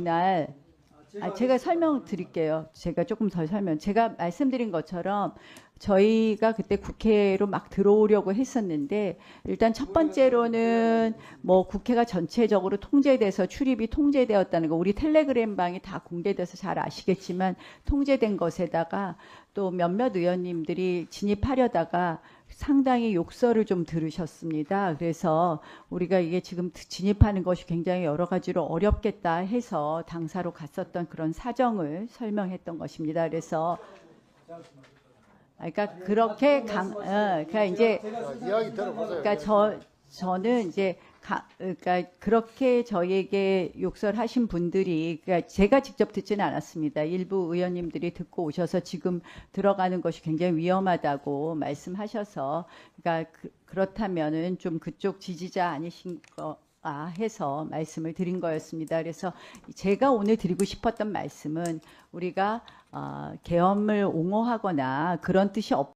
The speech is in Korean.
그날 아, 제가 설명 드릴게요. 제가 조금 더 설명. 제가 말씀드린 것처럼 저희가 그때 국회로 막 들어오려고 했었는데 일단 첫 번째로는 뭐 국회가 전체적으로 통제돼서 출입이 통제되었다는 거 우리 텔레그램 방이 다 공개돼서 잘 아시겠지만 통제된 것에다가 또 몇몇 의원님들이 진입하려다가 상당히 욕설을 좀 들으셨습니다. 그래서 우리가 이게 지금 진입하는 것이 굉장히 여러 가지로 어렵겠다 해서 당사로 갔었던 그런 사정을 설명했던 것입니다. 그래서 아, 그러니까 그렇게 강, 어, 그러니까 이제 자, 이야기 들어보세요. 그러니까 저 저는 이제 가, 그러니까 그렇게 저에게 욕설하신 분들이 그러니까 제가 직접 듣지는 않았습니다. 일부 의원님들이 듣고 오셔서 지금 들어가는 것이 굉장히 위험하다고 말씀하셔서 그러니까 그, 그렇다면은 좀 그쪽 지지자 아니신 거. 아 해서 말씀을 드린 거였습니다. 그래서 제가 오늘 드리고 싶었던 말씀은 우리가 어, 계엄을 옹호하거나 그런 뜻이 없.